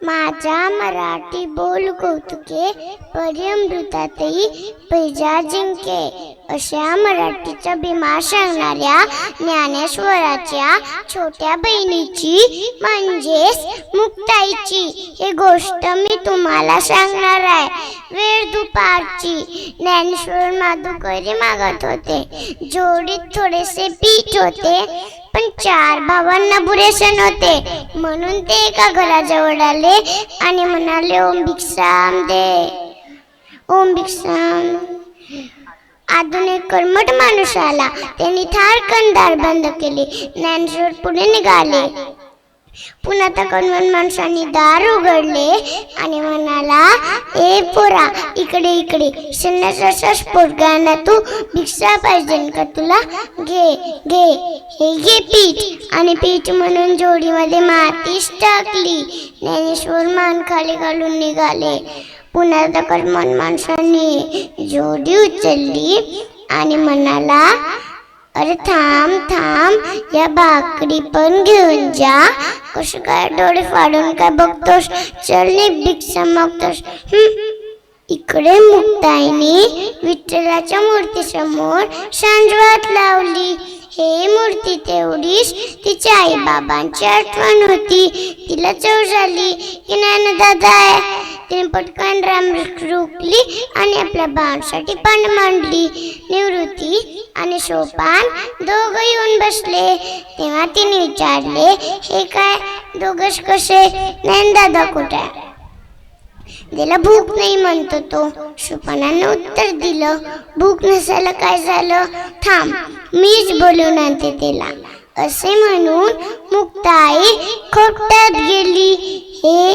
माझा मराठी बोल कौतुके परिअमृतातही पैजा जिंके अशा मराठीचा भीमा सांगणाऱ्या ज्ञानेश्वराच्या छोट्या बहिणीची म्हणजेच मुक्ताईची ही गोष्ट मी तुम्हाला सांगणार आहे. दुपारची ज्ञानेश्वर माधुकरी मागत होते. जोडीत थोडेसे पीठ होते पण चार भावांना पुरेसे नव्हते म्हणून ते एका घराजवळ आले आणि म्हणाले ओम भिक्षाम दे. ओम भिक्षाम. अजून एक कर्मठ माणूस आला. त्यांनी थार कंदार बंद केले. ज्ञानेश्वर पुढे निघाले. पुन्हा त्या कर्मठ माणसाने दार उघडले आणि म्हणाला ए पोरा इकडे इकडे संन्यासाचा पोरगा ना तू भिक्षा पाहिजे का तुला? घे घे हे घे पीठ. आणि पीठ म्हणून जोडीमध्ये मातीच टाकली. ज्ञानेश्वर मान खाली घालून निघाले. पुन्हा त्या कर्मठ माणसाने जोडी उचलली आणि म्हणाला अरे थांब थांब. या भाकरी पण घेऊन जा. कसं काय डोळे फाडून काय बघतोस? चल नी भिक्षा मागतोस. इकडे मुक्ताईने विठ्ठलाच्या मूर्तीसमोर सांजवात लावली. हे मूर्ती तेवढीच तिच्या आई बाबांची आठवण होती. तिला चव झाली. की नाही दादा आहे. तिने पटकन राम रोखली आणि आपल्या बाळासाठी पण मांडली. निवृत्ती आणि सोपान दोघं येऊन बसले. तेव्हा तिने विचारले हे काय दोघच कसे? नाही दादा कुठे? आहे?" त्याला भूक नाही म्हणतो तो. सुपनानं उत्तर दिलं भूक नसायला काय झालं? थांब मीच बोलून आणते त्याला असे म्हणून मुक्ताई खोपट्यात गेली. हे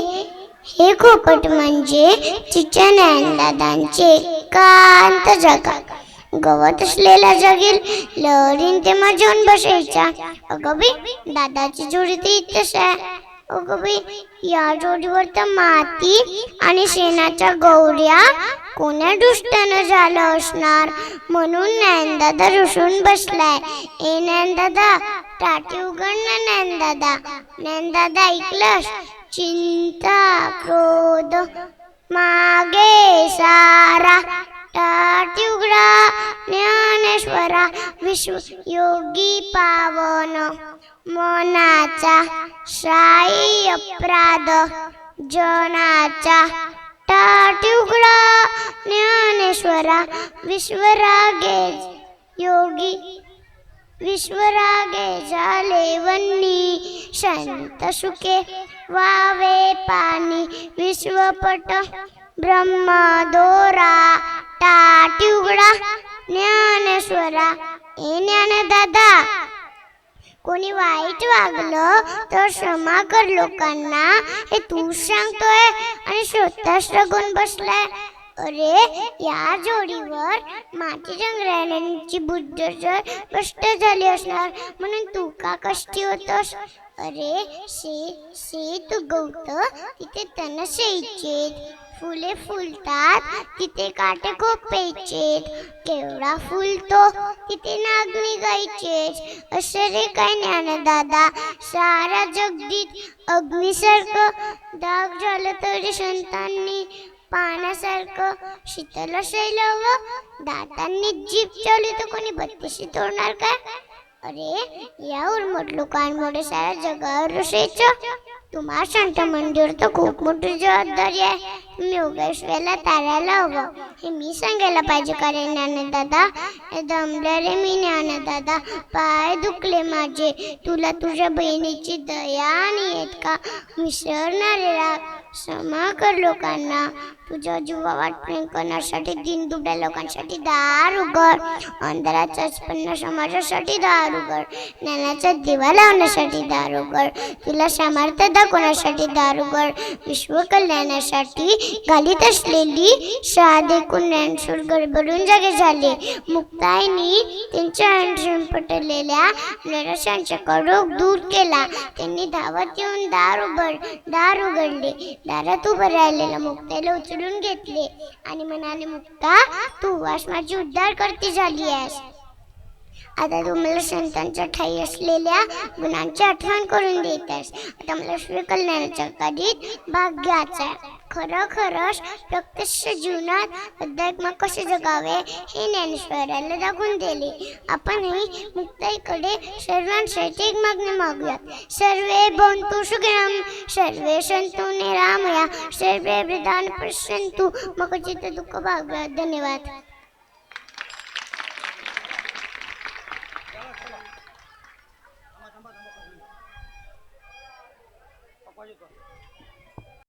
हे खोपट म्हणजे तिच्या दादांचे कांत जागा. गवत असलेला जगील लहरीन ते मजून बसायचा अगं बी दादाची जोडी ती इथंच आहे. अगं बी या जोडीवर तर माती आणि शेणाच्या गौऱ्या कोण्या दुष्टानं झालं असणार? म्हणून नयनदादा रुसून बसलाय. ए नयनदादा टाटी उघड ना नयनदादा. ज्ञानदादा ऐकलंस? चिंता क्रोध मागे सारा टाटी ज्ञानेश्वरा विश्व योगी पावन मनाचा साई अपराध जनाचा टाटी ज्ञानेश्वरा विश्वरागे योगी विश्वरागे झाले वन्नी शांत सुखे वावे पाणी विश्वपट ब्रह्मदोरा टाटी उघडा ज्ञानेश्वरा ए ज्ञानदादा. कोणी वाईट वागलं तर क्षमा कर लोकांना. हे तू सांगतोय आणि स्वतःच रगून बसलाय. अरे या जोडीवर माती जंगराण्यांची बुद्ध जर कष्ट झाली असणार. म्हणून तू का कष्टी होतोस? अरे से शे तू गवत तिथे तन यायचे फुले फुलतात तिथे काटे खोपायचे केवढा फुलतो तिथे नाग निघायचे. असं रे काय ज्ञानदादा सारा जगदीत अग्निसर्ग दाग झालं तरी संतांनी. पाण्यासारखं शीतल शैलावं. दातांनी जीप चावली तर कोणी बत्तीशी तोडणार का अरे या उर्मट लोकांमुळे साऱ्या जगावर रुसायचं तुम्हा शांत मंदिर तर खूप मोठी जबाबदारी आहे. तुम्ही योगेश्वरला तारायला हवं. हे मी सांगायला पाहिजे कारण ज्ञानदादा? दादा दमले रे मी ज्ञानदादा. पाय दुखले माझे. तुला तुझ्या बहिणीची दया आणि येत का विसरणारे राग. क्षमा कर लोकांना. तुझ्या जीवावर प्रेम करण्यासाठी दिनदुबळ्या लोकांसाठी दार उघड. अंधाराच्या उत्पन्न समाजासाठी दार उघड. ज्ञानाचा दिवा लावण्यासाठी दार उघड. तुला सामर्थ्य दाखवण्यासाठी दार उघड. विश्व कल्याणासाठी घालीत असलेली साधेकून ज्ञानसूर गडबडून जागे झाले. मुक्ताईनी त्यांच्या अंशून पटलेल्या नरसांचा कडोक दूर केला. त्यांनी धावत येऊन दार उघड दार उघडले. दारात उभं राहिलेला मुक्ताईला उचलून घेतले. आणि म्हणाले मुक्ता तू वास माझी उद्धार करती झाली आहेस. आता तू मला संतांच्या ठाई असलेल्या गुणांची आठवण करून देत आहेस. आता मला श्री कधीच भाग घ्यायचा आहे. खरं खरंच प्रत्यक्ष जीवनात अध्यात्म कसे जगावे हे ज्ञानेश्वराला दाखवून दिले. आपणही मुक्ताईकडे सर्वांसाठी एक मागणी मागूयात. सर्वे बंतु सुखिनम सर्वे सन्तु निरामया सर्वे वृद्धान पश्यन्तु मकचित दुःख भाग्य धन्यवाद.